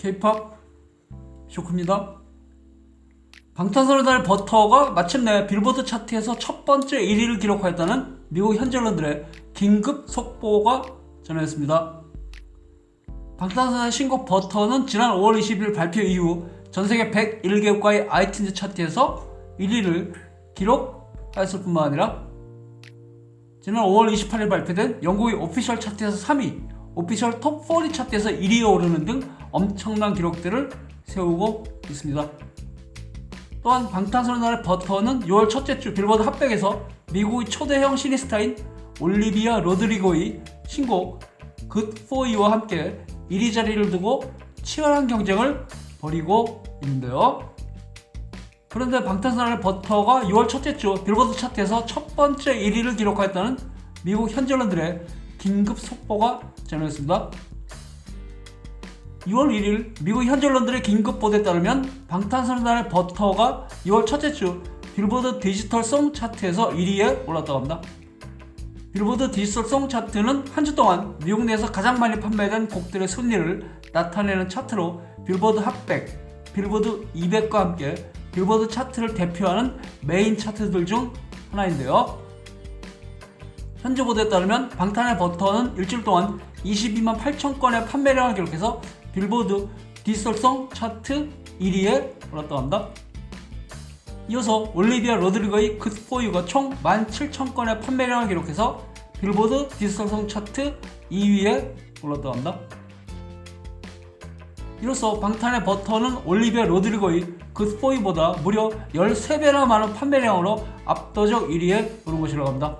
K-팝 쇼크입니다. 방탄소년단의 버터가 마침내 빌보드 차트에서 첫 번째 1위를 기록하였다는 미국 현지 언론들의 긴급 속보가 전해졌습니다. 방탄소년단 신곡 버터는 지난 5월 20일 발표 이후 전 세계 101개국가의 아이튠즈 차트에서 1위를 기록하였을 뿐만 아니라 지난 5월 28일 발표된 영국의 오피셜 차트에서 3위, 오피셜 톱40 차트에서 1위에 오르는 등 엄청난 기록들을 세우고 있습니다. 또한 방탄소년단의 버터는 6월 첫째 주 빌보드 핫백에서 미국의 초대형 시니스타인 올리비아 로드리고의 신곡 Good For You와 함께 1위 자리를 두고 치열한 경쟁을 벌이고 있는데요. 그런데 방탄소년단의 버터가 6월 첫째 주 빌보드 차트에서 첫 번째 1위를 기록하였다는 미국 현지 언론들의 긴급 속보가 전해졌습니다. 6월 1일 미국 현지 언론들의 긴급 보도에 따르면 방탄소년단의 버터가 6월 첫째 주 빌보드 디지털 송 차트에서 1위에 올랐다고 합니다. 빌보드 디지털 송 차트는 한 주 동안 미국 내에서 가장 많이 판매된 곡들의 순위를 나타내는 차트로 빌보드 핫백, 빌보드 200과 함께 빌보드 차트를 대표하는 메인 차트들 중 하나인데요. 현재 보도에 따르면 방탄의 버터는 일주일 동안 22만 8천 건의 판매량을 기록해서 빌보드 디지털송 차트 1위에 올랐다고 합니다. 이어서 올리비아 로드리거의 You가 총 17,000건의 판매량을 기록해서 빌보드 디지털송 차트 2위에 올랐다고 합니다. 이로써 방탄의 버터는 올리비아 로드리거의 You보다 무려 13배나 많은 판매량으로 압도적 1위에 오른 것이라고 합니다.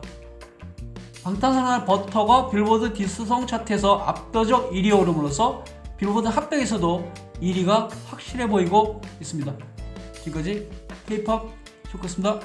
방탄소년단 버터가 빌보드 디스송 차트에서 압도적 1위에 오름으로써 빌보드 핫백에서도 1위가 확실해 보이고 있습니다. 지금까지 K-팝 쇼크였습니다.